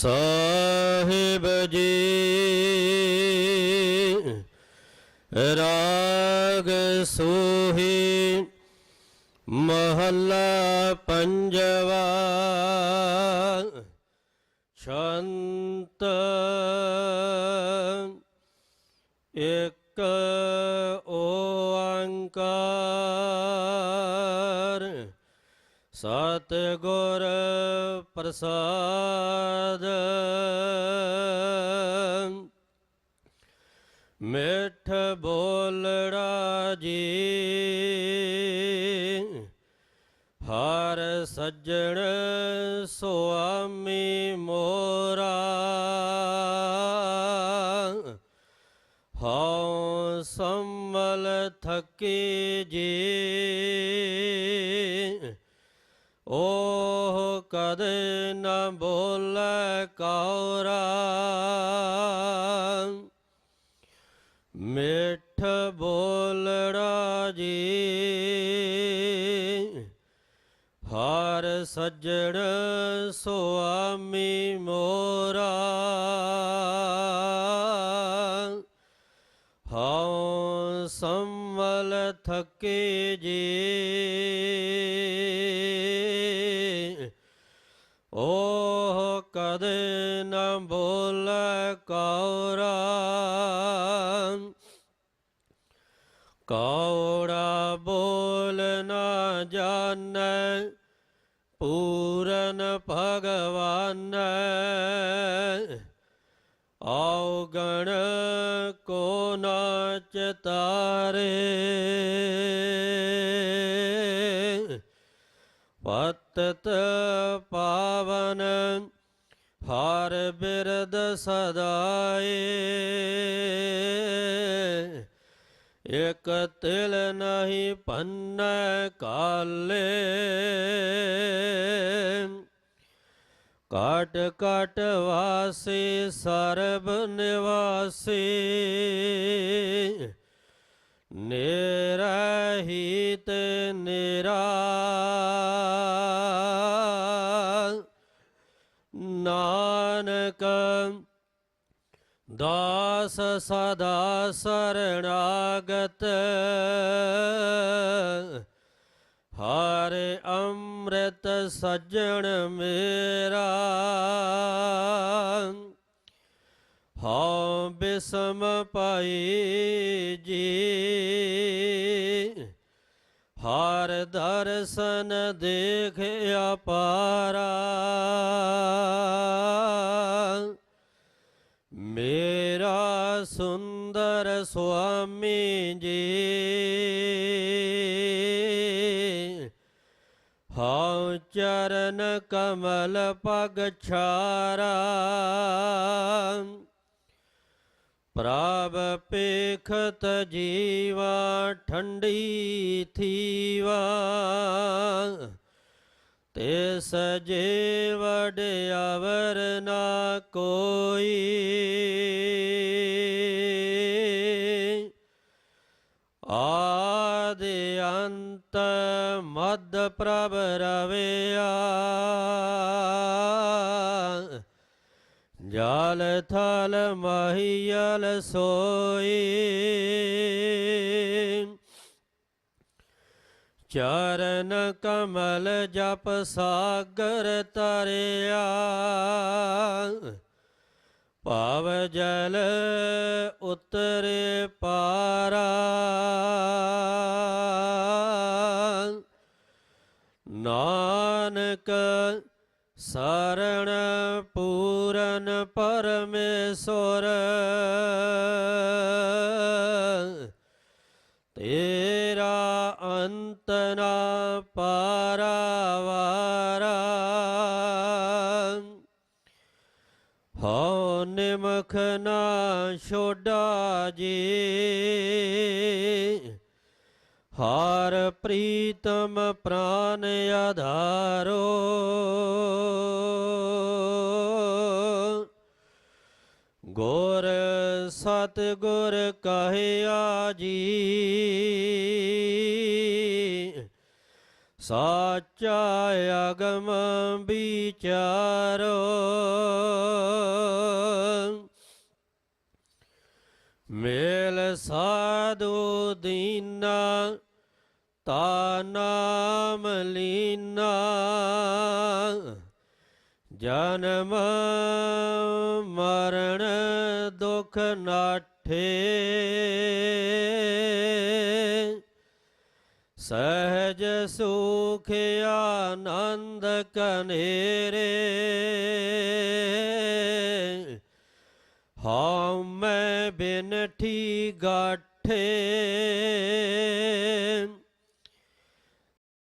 ਸਾਹਿਬ ਜੀ। ਰਾਗ ਸੋਹੀ ਮਹੱਲਾ ਪੰਜਵਾ। ਸ਼ਾਂਤ ਇਕ ਓੰਕਾਰ ਸਤ ਗੁਰ ਪ੍ਰਸਾਦ। ਮਿੱਠ ਬੋਲੜਾ ਜੀ ਹਰ ਸੱਜਣ ਸੁਆਮੀ ਮੋਰਾ। ਹਉ ਸੰਮਲ ਥਕੀ ਜੀ ਓਹ ਕਦੇ ਨਾ ਬੋਲੇ ਕੌਰਾ ਮਿੱਠ ਬੋਲੜਾ ਜੀ ਹਰ ਸੱਜਣ ਸੁਆਮੀ ਮੋਰਾ। ਹਉ ਸੰਮਲ ਥਕੇ ਜੀ ਓਹ ਕਦੇ ਨਾ ਬੋਲੇ ਕੌਰਾ। ਕੌੜਾ ਬੋਲ ਨਾ ਜਾਣੈ, ਪੂਰਨ ਭਗਵਾਨ। ਆਉ ਗਣ ਕੋ ਨਾਚ ਤਾਰੇ। ਪਤਤ ਪਾਵਨ, ਹਰ ਬਿਰਦ ਸਦਾਏ। ਇਕ ਤਿਲ ਨਹੀਂ ਪੰਨੈ ਕਾਲੇ। ਕਾਟ ਕਾਟ ਵਾਸੀ ਸਰਬ ਨਿਵਾਸੀ। ਨਿਰਹੀ ਨਿਰਾ ਨਾਨਕ ਦਾਸ ਸਦਾ ਸਰਣਾਗਤ। ਹਰ ਅੰਮ੍ਰਿਤ ਸਜਣ ਮੇਰਾ। ਹਉ ਬਿਸਮ ਪਾਈ ਜੀ, ਹਰ ਦਰਸ਼ਨ ਦੇਖ ਅਪਾਰਾ ਮੇਰਾ ਸੁੰਦਰ ਸੁਆਮੀ ਜੀ ਹਉ ਚਰਨ ਕਮਲ ਪਗ ਛਾਰਾ। ਪ੍ਰਭ ਪੇਖਤ ਜੀਵਾ ਠੰਡੀ ਥੀਵਾ। ਤੇ ਸਜੇ ਵਡਿਆਵਰ ਨਾ ਕੋਈ। ਆਦਿ ਅੰਤ ਮਦ ਪ੍ਰਭ ਰਵਿਆ। ਜਲ ਥਲ ਮਹੀਲ ਸੋਈ। ਚਰਨ ਕਮਲ ਜਪ ਸਾਗਰ ਤਰਿਆ ਭਾਵ ਜਲ ਉਤਰੇ ਪਾਰਾ। ਨਾਨਕ ਸਰਣ ਪੂਰਨ ਪਰਮੇਸ਼ਰ। ਤੇਰਾ ਅੰਤ ਨਾ ਪਾਰਾਵਾਰਾ। ਹਉ ਨਿਮਖ ਨਾ ਛੋਡਾ ਜੀ। ਹਰ ਪ੍ਰੀਤਮ ਪ੍ਰਾਨ ਆਧਾਰੋ। ਗੁਰ ਸਤ ਗੁਰ ਕਹਿਆ ਜੀ ਸਾਚਾ ਅਗਮ ਵਿਚਾਰੋ। ਮੇਲ ਸਾਧੂ ਦੀਨਾ ਤਾ ਨਾਮ ਲੀਨਾ। ਜਨਮ ਮਰਨ ਦੁਖ ਨਾਠੇ ਸਹਜ ਸੁਖ ਆਨੰਦ ਕਨੇਰੇ ਹਉ ਮੈਂ ਬਿਨਠੀ ਗਾਠੇ